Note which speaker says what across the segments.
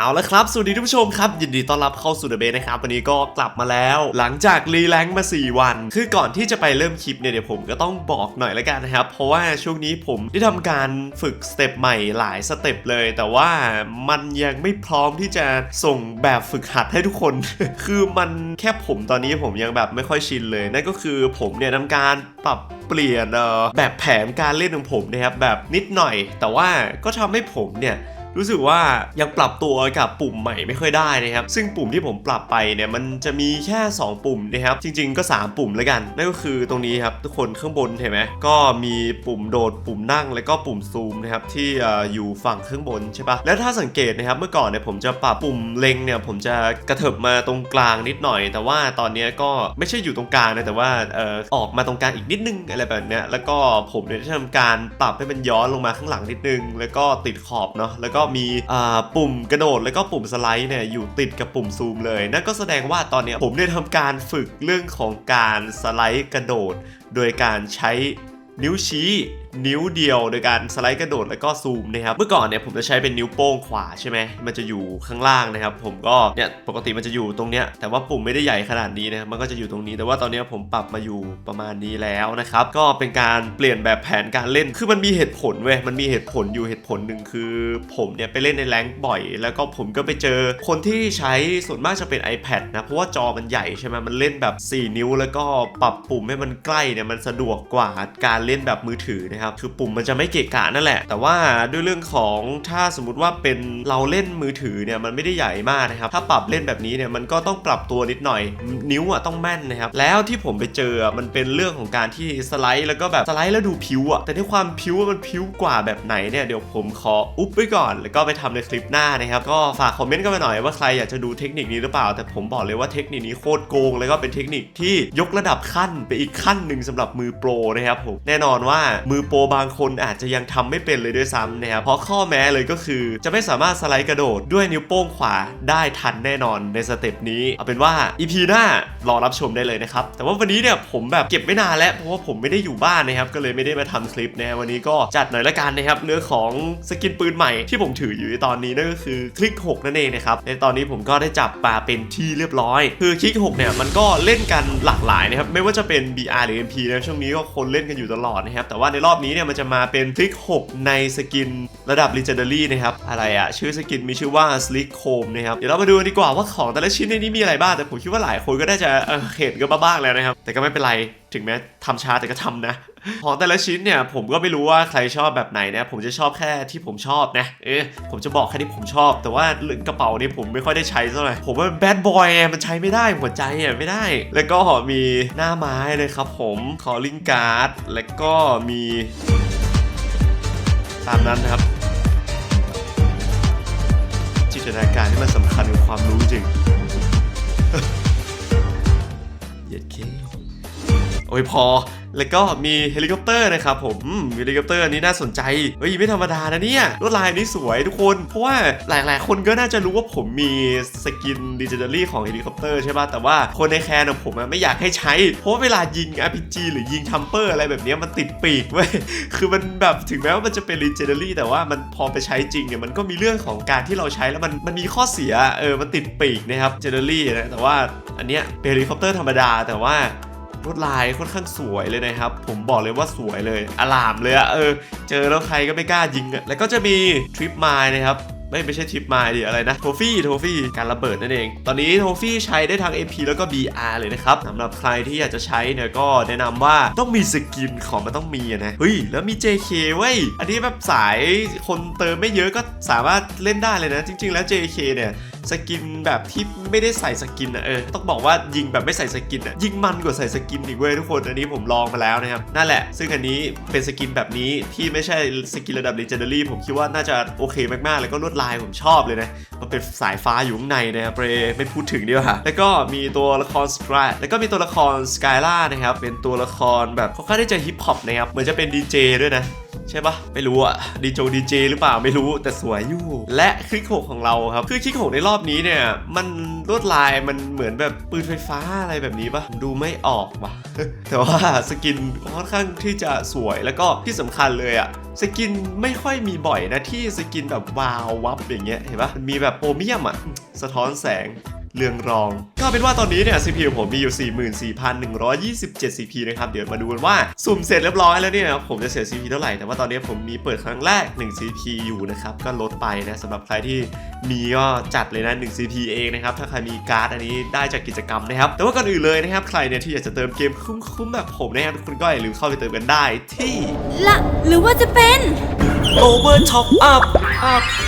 Speaker 1: เอาละครับ สวัสดีทุกผู้ชมครับ ยินดีต้อนรับเข้าสู่เดอะเบสนะครับ วันนี้ก็กลับมาแล้ว หลังจากรีแลงมา 4 วัน คือก่อนที่จะไปเริ่มคลิปเนี่ยเดี๋ยวผมก็ต้องบอกหน่อยละกันนะครับ เพราะว่าช่วงนี้ผมได้ทำการฝึกสเต็ปใหม่หลายสเต็ปเลย แต่ว่ามันยังไม่พร้อมที่จะส่งแบบฝึกหัดให้ทุกคน คือมันแค่ผมตอนนี้ผมยังแบบไม่ค่อยชินเลย นั่นก็คือผมเนี่ยทำการปรับเปลี่ยนแบบแผนการเล่นของผมนะครับแบบนิดหน่อย แต่ว่าก็ทำให้ผมเนี่ย รู้สึกว่ายังปรับตัวกับปุ่มใหม่ไม่ค่อยได้นะครับ ซึ่งปุ่มที่ผมปรับไปเนี่ยมันจะมีแค่ 2 ปุ่มนะครับ จริง ๆ ก็ 3 ปุ่มแล้วกัน นั่นก็คือตรงนี้ครับทุกคนข้างบนเห็นไหมก็มีปุ่มโดดปุ่มนั่ง แล้วก็ปุ่มซูมนะครับที่ออยู่ฝั่งข้างบนใช่ปะแล้วถ้าสังเกตนะครับเมื่อก่อนเนี่ยผมจะปรับปุ่มเล็งเนี่ยผมจะกระเถิบมาตรงกลางนิดหน่อย แต่ว่าตอนนี้ก็ไม่ใช่อยู่ตรงกลางนะแต่ว่าเออออกมาตรงกลางอีกนิดนึงอะไรแบบเนี้ยแล้วก็ผมเนี่ยจะทำการปรับให้มันย้อนลงมาข้างหลังนิดนึง แล้วก็ติดขอบเนาะแล้วก็มีปุ่มกระโดดแล้วก็ปุ่มสไลด์เนี่ยอยู่ติดกับปุ่มซูมเลย นั่นก็แสดงว่าตอนนี้ผมได้ทำการฝึกเรื่องของการสไลด์กระโดด โดยการใช้ นิ้วชี้ นิ้วเดียวโดยการสไลด์กระโดดแล้วก็ซูมนะครับเมื่อก่อนเนี่ยผมจะใช้เป็นนิ้วโป้งขวาใช่ไหมมันจะอยู่ข้างล่างนะครับ ผมก็เนี่ยปกติมันจะอยู่ตรงเนี้ยแต่ว่าปุ่มไม่ได้ใหญ่ขนาดนี้นะมันก็จะอยู่ตรงนี้ แต่ว่าตอนนี้ผมปรับมาอยู่ประมาณนี้แล้วนะครับก็เป็นการเปลี่ยนแบบแผนการเล่นคือมันมีเหตุผลเว้ยมันมีเหตุผลอยู่เหตุผลหนึ่งคือ ผมเนี่ยไปเล่นในแรงบ่อย แล้วก็ผมก็ไปเจอคนที่ใช้ส่วนมากจะเป็น iPad นะเพราะว่าจอมันใหญ่ใช่ไหมมันเล่นแบบ 4 นิ้ว แล้วก็ปรับปุ่มให้มันใกล้เนี่ยมันสะดวกกว่าการเล่นแบบมือถือนะครับ คือปุ่มมันจะไม่เกะกะนั่นแหละ แต่ว่าด้วยเรื่องของถ้าสมมติว่าเป็นเราเล่นมือถือเนี่ยมันไม่ได้ใหญ่มากนะครับ ถ้าปรับเล่นแบบนี้เนี่ยมันก็ต้องปรับตัวนิดหน่อย นิ้วอะต้องแม่นนะครับ แล้วที่ผมไปเจอมันเป็นเรื่องของการที่สไลด์แล้วก็แบบสไลด์แล้วดูผิวอะแต่ในความผิวว่ามันผิวกว่าแบบไหนเนี่ยเดี๋ยวผมขออุ๊บไว้ก่อน แล้วก็ไปทำในคลิปหน้านะครับก็ฝากคอมเมนต์กันมาหน่อยว่าใครอยากจะดูเทคนิคนี้หรือเปล่า แต่ผมบอกเลยว่าเทคนิคนี้โคตรโกง แล้วก็เป็นเทคนิคที่ยกระดับขั้นไปอีกขั้นหนึ่งสำหรับมือโปรนะครับผมแน่นอนว่ามือโปรบางคนอาจจะยังทำไม่เป็นเลยด้วยซ้ำนะครับเพราะข้อแม้เลยก็คือจะไม่สามารถสไลด์กระโดดด้วยนิ้วโป้งขวาได้ทันแน่นอนในสเต็ปนี้ เอาเป็นว่า EP หน้ารอรับชมได้เลยนะครับ แต่ว่าวันนี้เนี่ยผมแบบเก็บไม่นานแล้วเพราะว่าผมไม่ได้อยู่บ้านนะครับก็เลยไม่ได้มาทำคลิปนะวันนี้ก็จัดหน่อยละกันนะครับเรื่องของสกินปืนใหม่ที่ผมถืออยู่ในตอนนี้นั่นก็คือคลิก 6 นั่นเองนะครับในตอนนี้ผมก็ได้จับปลาเป็นที่เรียบร้อย คือคลิก 6 เนี่ยมันก็เล่นกันหลากหลายนะครับไม่ว่าจะเป็น BR หรือ MP นะช่วงนี้ก็คนเล่นกันอยู่ตลอดนะครับ แต่ว่าในรอบนี้เนี่ยมันจะมาเป็นคลิก 6 ในสกินระดับ Legendary นะครับ อะไรอะชื่อสกินมีชื่อว่า Slick Comb นะครับ เดี๋ยวเรามาดูกันดีกว่าว่าของแต่ละชิ้นในนี้มีอะไรบ้าง แต่ผมคิดว่าหลายคนก็ได้จะเห็นกันบ้างแล้วนะครับ แต่ก็ไม่เป็นไรถึงแม้ทำช้าแต่ก็ทำนะ ของแต่ละชิ้นเนี่ยผมก็ไม่รู้ว่าใครชอบแบบไหนนะ ผมจะชอบแค่ที่ผมชอบนะ เออผมจะบอกแค่ที่ผมชอบ แต่ว่าเรื่องกระเป๋านี่ผมไม่ค่อยได้ใช้เท่าไหร่ ผมว่าแบดบอยมันใช้ไม่ได้หัวใจอะไม่ได้ แล้วก็มีหน้าไม้เลยครับผมคอลิงการ์ด แล้วก็มี ตามนั้นนะครับ จินตนาการที่มันสำคัญกับความรู้จริงเย็ดเค โอ้ยพอ แล้วก็มีเฮลิคอปเตอร์นะครับผมเฮลิคอปเตอร์อันนี้น่าสนใจ เฮ้ยไม่ธรรมดานะเนี่ยลวดลายนี้สวยทุกคน เพราะว่าหลายๆ คนก็น่าจะรู้ว่าผมมีสกินดิจิทัลลี่ของเฮลิคอปเตอร์ใช่ป่ะ แต่ว่าคนในแคนของผมไม่อยากให้ใช้ เพราะเวลายิง RPG หรือยิงทัมเปอร์อะไรแบบนี้มันติดปีกเว้ย คือมันแบบถึงแม้ว่ามันจะเป็น legendary แต่ว่ามันพอไปใช้จริงเนี่ยมันก็มีเรื่องของการที่เราใช้แล้วมันมันมีข้อเสีย เออ มันติดปีกนะครับ generally นะ แต่ว่าอันเนี้ยเป็นเฮลิคอปเตอร์ธรรมดาแต่ว่า วดลายค่อนข้างสวยเลยนะครับ ผมบอกเลยว่าสวยเลยอลามเลยอะเออ เจอแล้วใครก็ไม่กล้ายิงอะแล้วก็จะมีทริปมายนะครับไม่ไม่ใช่ทริปมายดิอะไรนะโทฟี่โทฟี่การระเบิดนั่นเอง ตอนนี้โทฟี่ใช้ได้ทั้ง MP แล้วก็ BR เลยนะครับสำหรับใครที่อยากจะใช้เนี่ยก็แนะนำว่าต้องมีสกินของมันต้องมีนะเฮ้ยแล้วมี JK เว้ยอันนี้แบบสายคนเติมไม่เยอะก็สามารถเล่นได้เลยนะ จริง ๆ แล้ว JK เนี่ย สกินแบบที่ไม่ได้ใส่สกินอะเออต้องบอกว่ายิงแบบไม่ใส่สกินอะยิงมันกว่าใส่สกินอีกเว้ยทุกคนอันนี้ผมลองมาแล้วนะครับนั่นแหละ ซึ่งอันนี้เป็นสกินแบบนี้ที่ไม่ใช่สกินระดับ legendary ผมคิดว่าน่าจะโอเคมากๆ แล้วก็ลวดลายผมชอบเลยนะมันเป็นสายฟ้าอยู่ข้างในนะครับเปรไม่พูดถึงดีกว่าแล้วก็มีตัวละครสกายแล้วก็มีตัวละครสกายล่านะครับเป็นตัวละครแบบเขาค่อนข้างที่จะฮิปฮอปนะครับเหมือนจะเป็นดีเจด้วยนะ ใช่ปะไม่รู้อะดีโจดีเจหรือเปล่าไม่รู้แต่สวยอยู่ และคลิกโขกของเราครับ คือคลิกโขกในรอบนี้เนี่ย มันลวดลายมันเหมือนแบบปืนไฟฟ้าอะไรแบบนี้ปะดูไม่ออกปะแต่ว่าสกินค่อนข้างที่จะสวยแล้วก็ที่สำคัญเลยอะสกินไม่ค่อยมีบ่อยนะที่สกินแบบวาววับอย่างเงี้ยเห็นปะมันมีแบบโพเมียมอะสะท้อนแสง เรืองรอง ก็เป็นว่าตอนนี้เนี่ย CP ของผมมีอยู่ 44,127 CP นะครับ เดี๋ยวมาดูกันว่า สุ่มเสร็จเรียบร้อยแล้วเนี่ย ผมจะเสีย CP เท่าไหร่ แต่ว่าตอนนี้ผมมีเปิดครั้งแรก 1 CP อยู่นะครับ ก็ลดไปนะสำหรับใครที่มีก็จัดเลยนะ 1 CP เองนะครับ ถ้าใครมีการ์ดอันนี้ได้จากกิจกรรมนะครับ แต่ว่าก่อนอื่นเลยนะครับ ใครเนี่ยที่อยากจะเติมเกมคุ้มๆแบบผมนะครับทุกคนก็อย่าลืมเข้าไปเติมกันได้ที่
Speaker 2: ละหรือว่าจะเป็น
Speaker 1: Over Top Up Up Up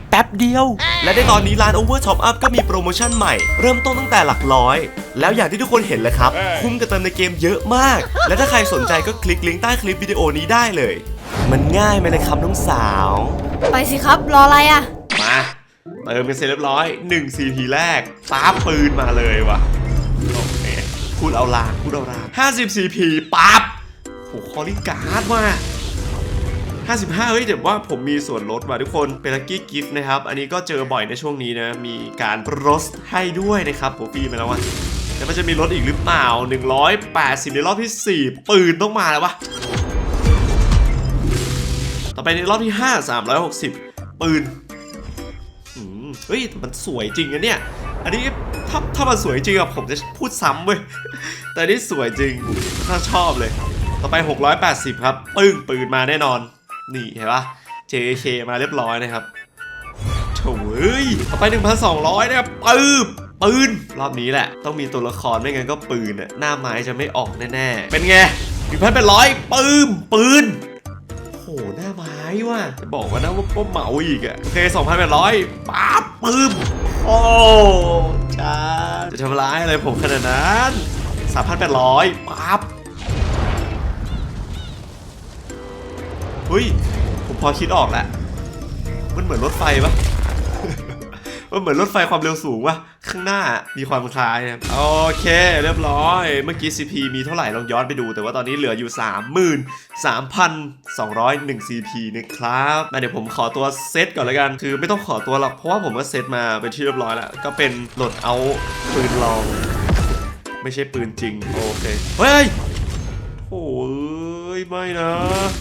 Speaker 1: แป๊บเดียว และในตอนนี้ร้าน Over Top Up ก็มีโปรโมชั่นใหม่ เริ่มต้นตั้งแต่หลักร้อย แล้วอย่างที่ทุกคนเห็นเลยครับ คุ้มกับเติมในเกมเยอะมาก และถ้าใครสนใจก็คลิกลิงก์ใต้คลิปวิดีโอนี้ได้เลย มันง่ายไหมเลยครับน้องสาว
Speaker 2: ไปสิครับรออะไรอะ
Speaker 1: มาเติมกันเสร็จเรียบร้อย1 CP แรกป๊าบปืนมาเลยว่ะโอเคพูดเอาลางพูดเอาลาง50 CP ปั๊บโหคอลิการ์ดว่ะ 55 เฮ้ยเดี๋ยวว่าผมมีส่วนลดว่ะทุกคนเป็นลักกี้กิฟต์นะครับ อันนี้ก็เจอบ่อยในช่วงนี้นะ มีการรสให้ด้วยนะครับผมฟรีไปแล้วว่ะแล้วมันจะมีลดอีกหรือเปล่า 180 ในรอบที่ 4 ปืนต้องมาแล้ววะต่อไปในรอบที่ 5 360 ปืนอืมเฮ้ยแต่มันสวยจริงนะเนี่ย อันนี้ถ้าถ้ามันสวยจริงอะผมจะพูดซ้ำเว้ย แต่นี่สวยจริงถ้าชอบเลย ต่อไป 680 ครับ ปึ้งปืนมาแน่นอน นี่เห็นปะ JK มาเรียบร้อยนะครับโถ่เอ้ยต่อไป 1,200 นะครับปืบปืน รอบนี้แหละ ต้องมีตัวละครไม่งั้นก็ปืนอะหน้าไม้จะไม่ออกแน่ๆ เป็นไง1,800ปืมปืนโอ้หหน้าไม้ว่ะจะบอกว่านะว่าป้เหมาอีกอะโอเค2,800ปั๊บปึ้มโอ้จ้าจะทำร้ายอะไรผมขนาดนั้น3,800ปั๊บ เฮ้ย ผมพอคิดออกแล้ว มันเหมือนรถไฟปะมันเหมือนรถไฟความเร็วสูงวะข้างหน้ามีความคล้ายนะโอเค เรียบร้อย เมื่อกี้ CP มีเท่าไหร่ลองย้อนไปดู แต่ว่าตอนนี้เหลืออยู่ 33,201 CP นะครับเดี๋ยวผมขอตัวเซตก่อนล้วกัน คือไม่ต้องขอตัวหรอก เพราะว่าผมก็เซตมาเป็นที่เรียบร้อยแล้ว ก็เป็นโหลดเอาปืนลอง ไม่ใช่ปืนจริง โอเค เฮ้ยโอ้ย ไม่นะ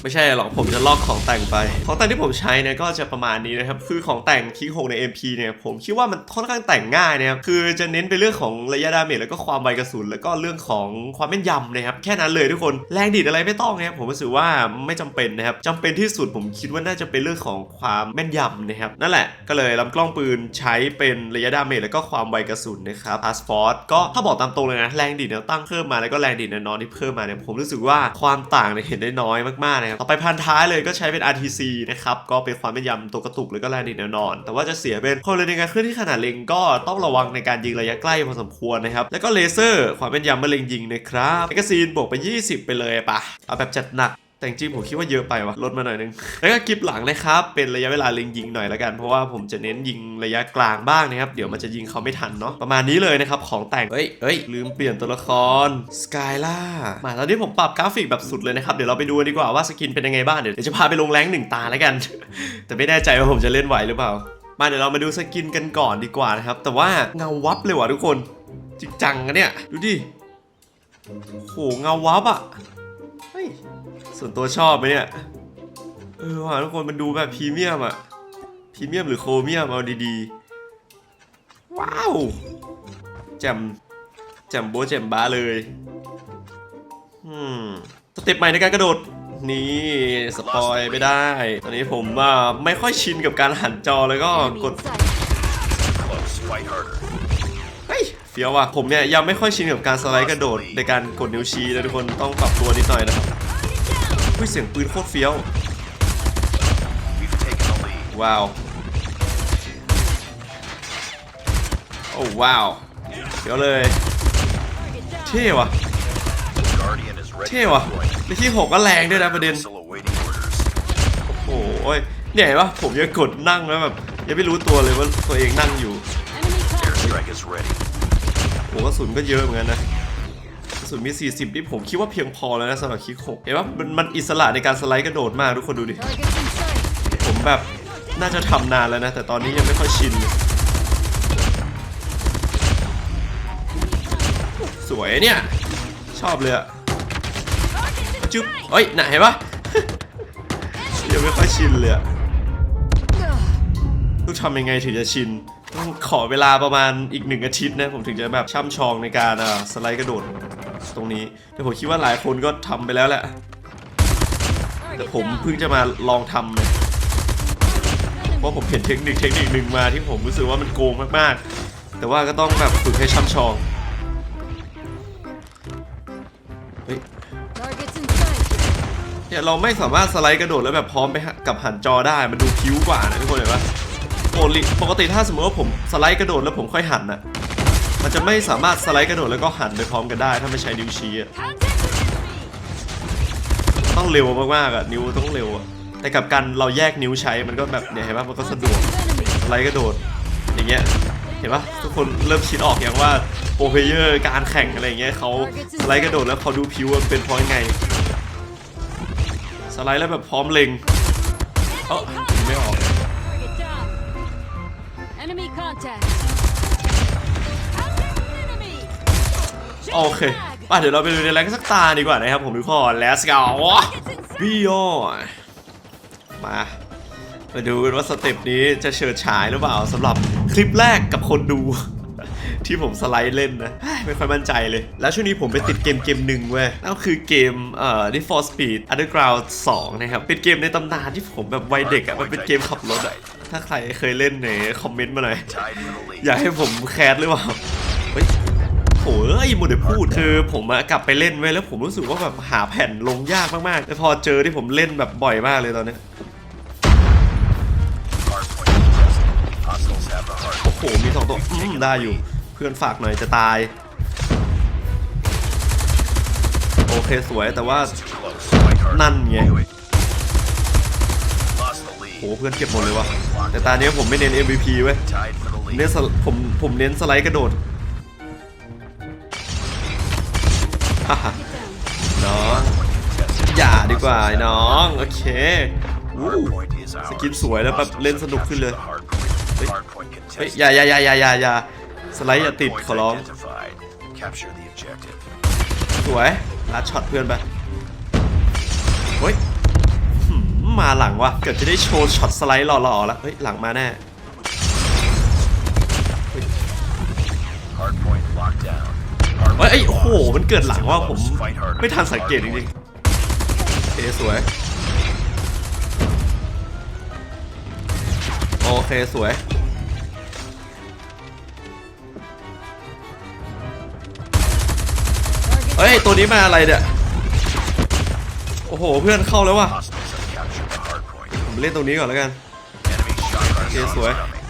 Speaker 1: ไม่ใช่หรอกผมจะลอกของแต่งไป ของแต่งที่ผมใช้เนี่ยก็จะประมาณนี้นะครับ คือของแต่งคิกหกใน MP เนี่ยผมคิดว่ามันค่อนข้างแต่งง่ายนะครับ คือจะเน้นไปเรื่องของระยะดาเมจแล้วก็ความไวกระสุนแล้วก็เรื่องของความแม่นยำนะครับ แค่นั้นเลยทุกคน แรงดีดอะไรไม่ต้องนะครับผมรู้สึกว่าไม่จำเป็นนะครับจำเป็นที่สุดผมคิดว่าน่าจะเป็นเรื่องของความแม่นยำนะครับ นั่นแหละก็เลยลำกล้องปืนใช้เป็นระยะดาเมจแล้วก็ความไวกระสุนนะครับพาสฟอร์ดก็ถ้าบอกตามตรงเลยนะแรงดีดเนี่ยตั้งเพิ่มมาแล้วก็แรงดีดน้อยที่เพิ่มมาเนี่ยผมรู้สึกว่าความต่างเนี่ยเห็นได้น้อยมากๆนะครับต่อไปพันท้ายเลยก็ใช้เป็น RTC นะครับ ก็เป็นความแม่นยำตัวกระตุกแล้วก็แรงดีดแน่นอน แต่ว่าจะเสียเป็นความเร็วในการเคลื่อนที่ขนาดเล็งก็ต้องระวังในการยิงระยะใกล้พอสมควรนะครับ แล้วก็เลเซอร์ความแม่นยำเมื่อเล็งยิงนะครับแมกกาซีนบวกไป 20 ไปเลยปะเอาแบบจัดหนัก แต่จริงผมคิดว่าเยอะไปวะลดมาหน่อยนึง แล้วก็คลิปหลังนะครับ เป็นระยะเวลาเล็งยิงหน่อยละกัน เพราะว่าผมจะเน้นยิงระยะกลางบ้างนะครับ เดี๋ยวมันจะยิงเขาไม่ทันเนาะ ประมาณนี้เลยนะครับ ของแต่งเฮ้ยเฮ้ยลืมเปลี่ยนตัวละครสกายล่ามาตอนนี้ผมปรับกราฟิกแบบสุดเลยนะครับ เดี๋ยวเราไปดูดีกว่าว่าสกินเป็นยังไงบ้าง เดี๋ยวจะพาไปลงแรงหนึ่งตาล้วกัน แต่ไม่แน่ใจว่าผมจะเล่นไหวหรือเปล่า มาเดี๋ยวเรามาดูสกินกันก่อนดีกว่านะครับ แต่ว่าเงาวับเลยว่ะทุกคนจริงจังอะเนี่ย ดูดิโหเงาวับอะเฮ้ย ส่วนตัวชอบไหมเนี่ย เออว่ะทุกคนมันดูแบบพรีเมียมอะพรีเมียมหรือโครเมียมเอาดีๆ ว้าวแจ่มแจ่มโบแจ่มบ้าเลยอืมสเต็ปใหม่ในการกระโดดนี่สปอยไม่ได้ ตอนนี้ผมอ่าไม่ค่อยชินกับการหันจอแล้วก็กดเฮ้ยเฟี้ยวว่ะผมเนี่ยยังไม่ค่อยชินกับการสไลด์กระโดดในการกดนิ้วชี้นะทุกคนต้องปรับตัวนิดหน่อยนะครับ อุ้ยเสียงปืนโคตรเฟี้ยว
Speaker 3: We've taken the lead.
Speaker 1: ว้าว โอ้ว้าวเดี๋ยวเลย เท่ว่ะ
Speaker 3: Guardian is ready
Speaker 1: เท่
Speaker 3: for
Speaker 1: ว่ะ
Speaker 3: deployment.
Speaker 1: ในที่หกก็แรงด้วยนะประเด็น
Speaker 3: Missile awaiting orders.
Speaker 1: โอ้ยเนี่ยเห็นปะผมยังกดนั่งแล้วแบบยังไม่รู้ตัวเลยว่าตัวเองนั่งอยู่
Speaker 3: Airstrike is ready.
Speaker 1: โอ้กระสุนก็เยอะเหมือนกันนะกระ สุนมี 40นี่ผมคิดว่าเพียงพอแล้วนะสำหรับคิกหกเห็นปะมันมันอิสระในการสไลด์กระโดดมากทุกคนดูดิ ผมแบบน่าจะทำนานแล้วนะ แต่ตอนนี้ยังไม่ค่อยชิน สวยเนี่ย ชอบเลยอะจุ๊บเอ้ยน่ะเห็นปะยังไม่ค่อยชินเลยอะต้องทำยังไงถึงจะชินต้องขอเวลาประมาณอีกหนึ่งอาทิตย์นะ ผมถึงจะแบบช่ำชองในการอ่าสไลด์กระโดด ตรงนี้แต่ผมคิดว่าหลายคนก็ทำไปแล้วแหละ แต่ผมเพิ่งจะมาลองทำเลยเพราะผมเห็นเทคนิคเทคนิคหนึ่งมาที่ผมรู้สึกว่ามันโกงมากๆ แต่ว่าก็ต้องแบบฝึกให้ช่ำชองเฮ้ยเนี่ยเราไม่สามารถสไลด์กระโดดแล้วแบบพร้อมไปกับหันจอได้ มันดูพิ้วกว่านะทุกคนเห็นปะปกติปกติถ้าสมมติว่าผมสไลด์กระโดดแล้วผมค่อยหันนะ มันจะไม่สามารถสไลด์กระโดดแล้วก็หันไปพร้อมกันได้ ถ้าไม่ใช้นิ้วชี้อะต้องเร็วมากๆอะนิ้วต้องเร็วอะแต่กับการเราแยกนิ้วใช้มันก็แบบเนี่ยเห็นปะมันก็สะดวกสไลด์กระโดดอย่างเงี้ยเห็นปะทุกคนเริ่มคิดออกอย่างว่าโปรเพเยอร์การแข่งอะไรเงี้ยเขาสไลด์กระโดดแล้วเขาดูพิ้วเป็นเพราะยังไง สไลด์แล้วแบบพร้อมเล็งเออไม่ออก
Speaker 4: Enemy contact.
Speaker 1: โอเคป่ะเดี๋ยวเราไปดูในแรงสักตาดีกว่านะครับผมทุกคน let's go บิโอมามาดูกันว่าสเต็ปนี้จะเฉิดฉายหรือเปล่าสำหรับคลิปแรกกับคนดู ที่ผมสไลด์เล่นนะ ไม่ค่อยมั่นใจเลย แล้วช่วงนี้ผมไปติดเกมเกมหนึ่งเว้ยนั่นก็คือเกมเอ่อ Need for Speed Underground 2 นะครับ เป็นเกมในตำนานที่ผมแบบวัยเด็กอะมันเป็นเกมขับรถอะถ้าใครเคยเล่นเนี่ยคอมเมนต์มาหน่อย อยากให้ผมแคสหรือเปล่าเฮ้ย โถ่เอ้ยโมเดลพูด คือผมอะกลับไปเล่นไว้แล้วผมรู้สึกว่าแบบหาแผ่นลงยากมากๆแต่พอเจอที่ผมเล่นแบบบ่อยมากเลยตอนนี้โอ้โหมีสองตัวอืมได้อยู่ เพื่อนฝากหน่อยจะตาย โอเคสวยแต่ว่านั่นไงโอ้
Speaker 3: lead.
Speaker 1: โหเพื่อนเก็บหมดเลยวะแต่ตาเนี้ยผมไม่เน้น MVP เว้ยเน้นสไผมผมเน้นสไลด์กระโดด อย่าดีกว่าไอ้น้อง โอเคอู้
Speaker 3: Hardpoint is
Speaker 1: ส
Speaker 3: ours.
Speaker 1: กินสวยแล้วแบบ
Speaker 3: Hostiles
Speaker 1: เล่น
Speaker 3: have
Speaker 1: สนุกขึ้นเลย
Speaker 3: captured the hardpoint.
Speaker 1: Hey.
Speaker 3: Hardpoint
Speaker 1: เฮ้ย
Speaker 3: contested.
Speaker 1: อย่าอย่าอย่าอย่าอย่าอย่าสไลด์อย่าติด
Speaker 3: Hardpoint
Speaker 1: ขอร้อง
Speaker 3: identified. Capture the objective.
Speaker 1: สวยลัดช็อตเพื่อนไปเฮ้ยหืมมาหลังว่ะเกือบจะได้โชว์ช็อตสไลด์หล่อๆแล้ว เฮ้ย หลังมาแน่
Speaker 3: Hardpoint locked down.
Speaker 1: เฮ้ยเอ้ยโอ้โห มันเกิดหลังว่าผม
Speaker 3: Fight harder.
Speaker 1: ไม่ทันสังเกตจริงๆโอเค สวย โอเคสวย เฮ้ย ตัวนี้มาอะไรเนี่ย โอ้โห เพื่อนเข้าแล้วว่ะ ผมเล่นตรงนี้ก่อนแล้วกัน
Speaker 3: Enemy shotgun
Speaker 1: Okay,
Speaker 3: rounds
Speaker 1: สวย
Speaker 3: coming.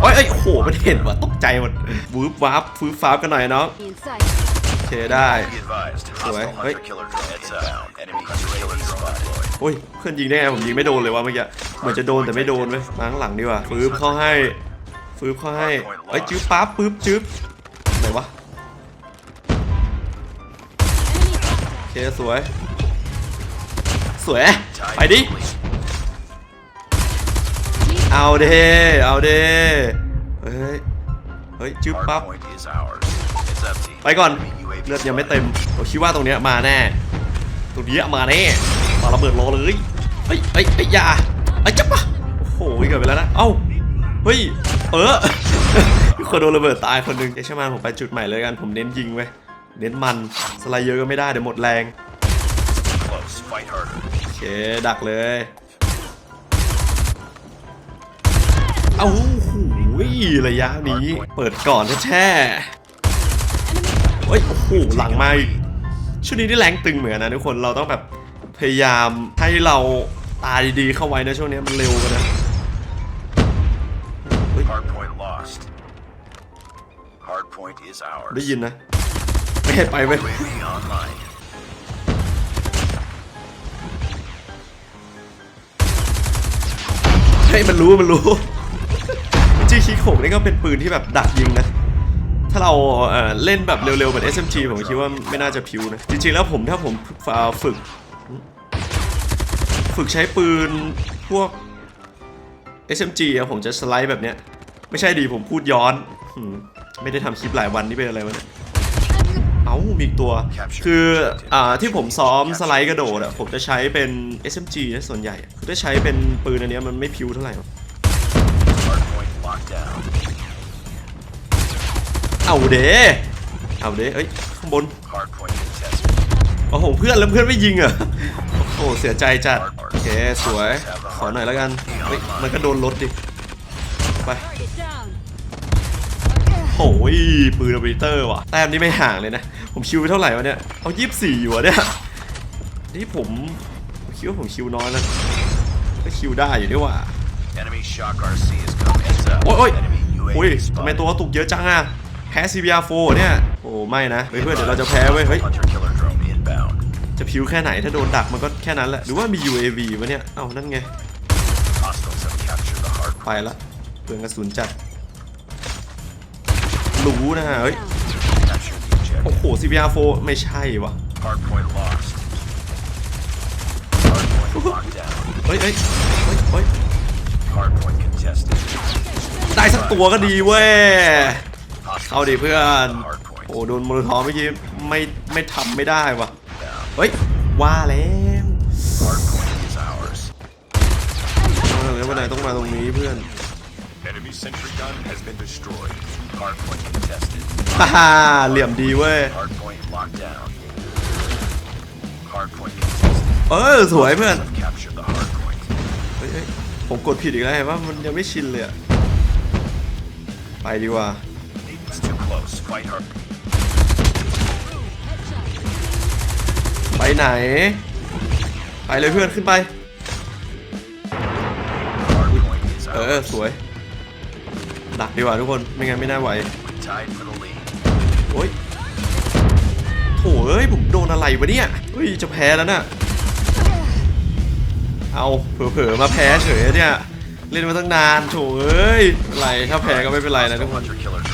Speaker 1: เอ้ยเอ้โอ้โห มันเห็นว่ะตกใจหมดวืบวับฟื้นฟ้าบกันหน่อยเนาะ
Speaker 4: In sight.
Speaker 1: โอ เคได้
Speaker 3: Be advised.
Speaker 1: Sure.
Speaker 3: Hostile
Speaker 1: Wait.
Speaker 3: hunter killer drone heads out. Enemy hunter killer drone deployed.
Speaker 1: โอ้ยเพื่อนยิงได้ไงผมยิงไม่โดนเลยว่ะเมื่อกี้เหมือนจะโดนแต่ไม่โดนเว้ยมาข้างหลังดีกว่าฟื้บเข้าให้ฟื้บเข้าให้เอ้จื๊บปั๊บปึ๊บจื๊บไหนวะโอเคสวย สวย ไปดิ เอาเด้เอาเด้เฮ้ย เฮ้ยจื๊บปั๊บ ไปก่อนเลือดยังไม่เต็มผมคิดว่าตรงเนี้ยมาแน่ตรงเนี้ยมาแน่มาระเบิดรอเลยเฮ้ยเฮ้ยเฮ้ยอย่าไอ้จับปะโอ้โหเกิดไปแล้วนะเอ้าเฮ้ยเออคนโดนระเบิดตายคนหนึงเช่างมันผมไปจุดใหม่เลยกันผมเน้นยิงไว้ยเน้นมันสไลด์เยอะก็ไม่ได้เดี๋ยวหมดแรงโอเคดักเลยเอ้าหูยระยะนี้เปิดก่อนแช่ เฮ้ยโอ้โหหลังมาอีกช่วงนี้นี่แรงตึงเหมือนกันนะทุกคนเราต้องแบบพยายามให้เราตาดีๆเข้าไว้นะช่วงนี้มันเร็วกันนะเฮ้ย
Speaker 3: Hardpoint Hardpoint is ours.
Speaker 1: ได้ยินนะไม่ให้ไปไหม
Speaker 3: UAV online.
Speaker 1: ให้มันรู้มันรู้จีคิกหกนี่ก็เป็นปืนที่แบบดักยิงนะ ถ้าเราเล่นแบบเร็วๆ เหมือน SMG ผมคิดว่าไม่น่าจะพิวนะ จริงๆ แล้วผมถ้าผมฝึก ฝึกใช้ปืนพวก SMG อะผมจะสไลด์แบบเนี้ย ไม่ใช่ดีผมพูดย้อนหืมไม่ได้ทำคลิปหลายวันนี่เป็นอะไรวะเนี่ยเอ้ามีอีกตัว คืออ่าที่ผมซ้อมสไลด์กระโดดอะผมจะใช้เป็น SMG นะส่วนใหญ่ คือถ้าใช้เป็นปืนอันนี้มันไม่พิวเท่าไหร่ เอาเด้เอาเด้เอ้ยข้างบน
Speaker 3: Hardpoint contested.
Speaker 1: โอ้โหเพื่อนแล้วเพื่อนไม่ยิงเหรอโอ้โหเสียใจจัดโอเคสวย ขอหน่อยแล้วกันเฮ้ยมันก็โดนรถดิไป
Speaker 4: Target down.
Speaker 1: โอ้ยปืนอเบเตอร์ว่ะแต้มนี่ไม่ห่างเลยนะ ผมคิวไปเท่าไหร่วะเนี่ย เอายี่สิบสี่อยู่อะเนี่ยนี่ผมผมคิดว่าผมคิวน้อยแล้วก็คิวได้อยู่ด้วยว่ะ
Speaker 3: Enemy shock RC is coming. Heads up.
Speaker 1: โอ้ยโอ้ย
Speaker 3: Enemy
Speaker 1: อุ้ย
Speaker 3: UAV
Speaker 1: ทำไม
Speaker 3: spotted.
Speaker 1: ตัวตุกเยอะจังอะ แพ้ CBR4 เนี่ย โอ้ไม่นะ เฮ้ยเพื่อนเดี๋ยวเราจะแพ้เว้ย เฮ้ย
Speaker 3: Hunter killer drone inbound.
Speaker 1: จะพิวแค่ไหนถ้าโดนดักมันก็แค่นั้นแหละ หรือว่ามี UAV วะเนี่ย เอ้านั่นไง
Speaker 3: Hostiles have captured the hard
Speaker 1: ไปละเปลืองกระสุนจัด รู้นะเฮ้ย
Speaker 3: captured the
Speaker 1: โอ้
Speaker 3: objective.
Speaker 1: โห CBR4 ไม่ใช่วะ
Speaker 3: Hardpoint lost. Hardpoint locked down.
Speaker 1: เฮ้ยเฮ้ยเฮ้ยเฮ้ย
Speaker 3: Hardpoint contested.
Speaker 1: ได้สักตัวก็ดีเว้ย
Speaker 3: Hostiles
Speaker 1: เอาดิเพื่อน
Speaker 3: the hardpoint.
Speaker 1: โอ้โดนโมโลทอฟเมื่อกี้ไม่ไม่ทำไม่ได้วะ
Speaker 3: Down.
Speaker 1: เฮ้ย ว่าแล้ว
Speaker 3: Hardpoint is ours.
Speaker 1: ว่าแล้ววันไหนต้องมาตรงนี้เพื่อน
Speaker 3: Enemy sentry gun has been destroyed. Hardpoint contested.
Speaker 1: ฮ่าฮ่าเหลี่ยมดีเว้ย
Speaker 3: Hardpoint locked down. Hardpoint contested.
Speaker 1: เออสวยเพื่อน
Speaker 3: Have captured the hardpoint.
Speaker 1: เฮ้ยเฮ้ยผมกดผิดอีกแล้วเห็นว่ามันยังไม่ชินเลยอะไปดีกว่า
Speaker 3: It's too close. Fight hard.
Speaker 1: ไปไหน ไปเลยเพื่อนขึ้นไป
Speaker 3: Hardpoint is
Speaker 1: เออ
Speaker 3: ours.
Speaker 1: สวย ดักดีกว่าทุกคน ไม่งั้นไม่น่าไหว
Speaker 3: Tied for the lead.
Speaker 1: โอ้ยโถเอ้ย ผมโดนอะไรวะเนี่ยเฮ้ย จะแพ้แล้วน่ะ เอาเผลอๆ มาแพ้เฉยเนี่ย เล่นมาตั้งนานโถเอ้ยไม่เป็นไร ถ้าแพ้ก็ไม่เป็นไรนะทุกคน
Speaker 3: Hunter killer drone down.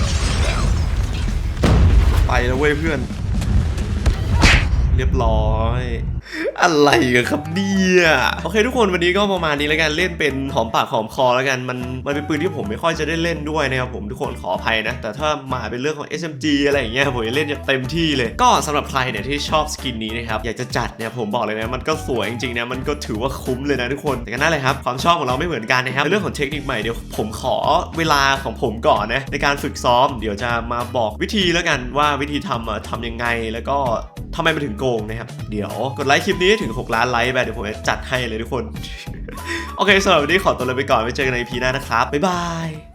Speaker 1: ไปแล้วเว้ยเพื่อน เรียบร้อย อะไรกันครับเนี่ยโอเคทุกคนวันนี้ก็ประมาณนี้แล้วกันเล่นเป็นหอมปากหอมคอแล้วกันมันมันเป็นปืนที่ผมไม่ค่อยจะได้เล่นด้วยนะครับผมทุกคนขออภัยนะ แต่ถ้ามาเป็นเรื่องของ SMG อะไรอย่างเงี้ยผมจะเล่นอย่างเต็มที่เลย ก็สำหรับใครเนี่ยที่ชอบสกินนี้นะครับอยากจะจัดเนี่ยผมบอกเลยนะมันก็สวยจริงๆนะมันก็ถือว่าคุ้มเลยนะทุกคนแต่ก็นั่นเลยครับความชอบของเราไม่เหมือนกันนะครับในเรื่องของเทคนิคใหม่เดี๋ยวผมขอเวลาของผมก่อนนะในการฝึกซ้อม เดี๋ยวจะมาบอกวิธีแล้วกันว่าวิธีทำอะทำยังไงแล้วก็ทำไมมันถึงโกงนะครับเดี๋ยวกดไลค์คลิปนี้ถึง 6 ล้านไลค์แบบเดี๋ยวผมจะจัดให้เลยทุกคน โอเคสำหรับวันนี้ขอตัวลาไปก่อนไว้เจอกันใน EP หน้านะครับ บ๊ายบาย